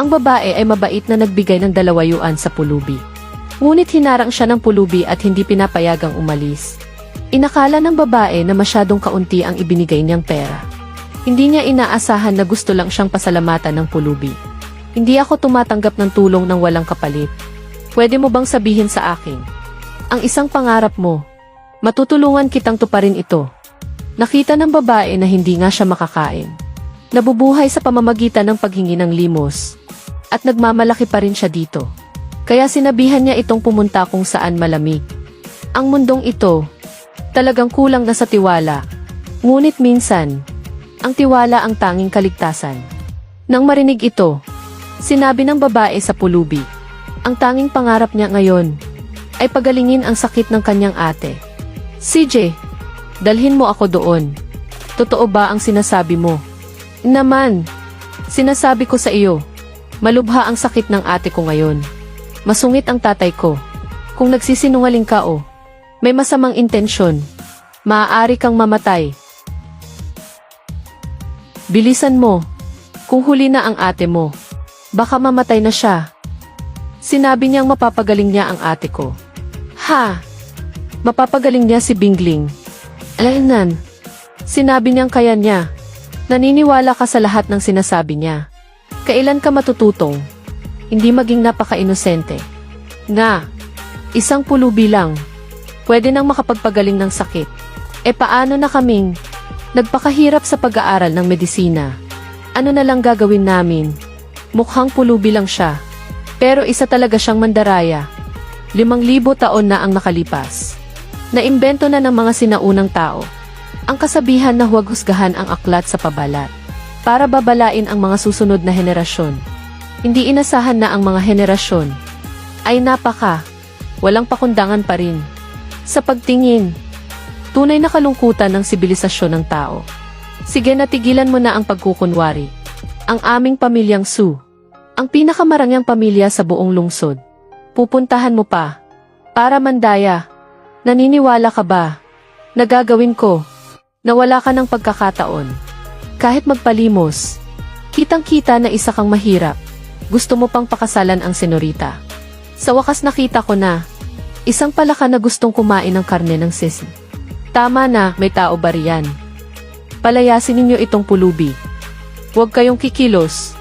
Ang babae ay mabait na nagbigay ng dalawayuan sa pulubi. Ngunit hinarang siya ng pulubi at hindi pinapayagang umalis. Inakala ng babae na masyadong kaunti ang ibinigay niyang pera. Hindi niya inaasahan na gusto lang siyang pasalamatan ng pulubi. Hindi ako tumatanggap ng tulong ng walang kapalit. Pwede mo bang sabihin sa akin? Ang isang pangarap mo. Matutulungan kitang tuparin ito. Nakita ng babae na hindi nga siya makakain. Nabubuhay sa pamamagitan ng paghingi ng limos. At nagmamalaki pa rin siya dito. Kaya sinabihan niya itong pumunta kung saan malamig. Ang mundong ito, talagang kulang na sa tiwala. Ngunit minsan, ang tiwala ang tanging kaligtasan. Nang marinig ito, sinabi ng babae sa pulubi, ang tanging pangarap niya ngayon ay pagalingin ang sakit ng kanyang ate. CJ, dalhin mo ako doon. Totoo ba ang sinasabi mo? Naman, sinasabi ko sa iyo, malubha ang sakit ng ate ko ngayon. Masungit ang tatay ko. Kung nagsisinungaling ka o, may masamang intensyon, maaari kang mamatay. Bilisan mo. Kung huli na ang ate mo, baka mamatay na siya. Sinabi niyang mapapagaling niya ang ate ko. Ha? Mapapagaling niya si Bingling. Alayanan. Sinabi niyang kaya niya. Naniniwala ka sa lahat ng sinasabi niya. Kailan ka matututong? Hindi maging napaka-inosente. Nga, isang pulubi lang. Pwede nang makapagpagaling ng sakit. E paano na kaming nagpakahirap sa pag-aaral ng medisina? Ano na lang gagawin namin? Mukhang pulubi lang siya. Pero isa talaga siyang mandaraya. Limang libo taon na ang nakalipas. Naimbento na ng mga sinaunang tao. Ang kasabihan na huwag husgahan ang aklat sa pabalat. Para babalain ang mga susunod na henerasyon. Hindi inasahan na ang mga henerasyon. Ay napaka, walang pakundangan pa rin. Sa pagtingin, tunay na kalungkutan ng sibilisasyon ng tao. Sige natigilan mo na ang pagkukunwari. Ang aming pamilyang Su. Ang pinakamarangyang pamilya sa buong lungsod. Pupuntahan mo pa. Para mandaya. Naniniwala ka ba? Nagagawin ko. Na wala ka ng pagkakataon. Kahit magpalimos. Kitang-kita na isa kang mahirap. Gusto mo pang pakasalan ang senorita. Sa wakas nakita ko na. Isang palaka na gustong kumain ng karne ng sisi. Tama na, may tao ba riyan? Palayasin ninyo itong pulubi. Huwag kayong kikilos.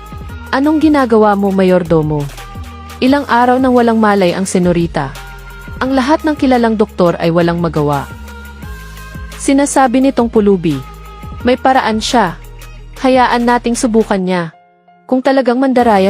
Anong ginagawa mo, mayordomo? Ilang araw nang walang malay ang senorita. Ang lahat ng kilalang doktor ay walang magawa. Sinasabi nitong pulubi. May paraan siya. Hayaan nating subukan niya. Kung talagang mandaraya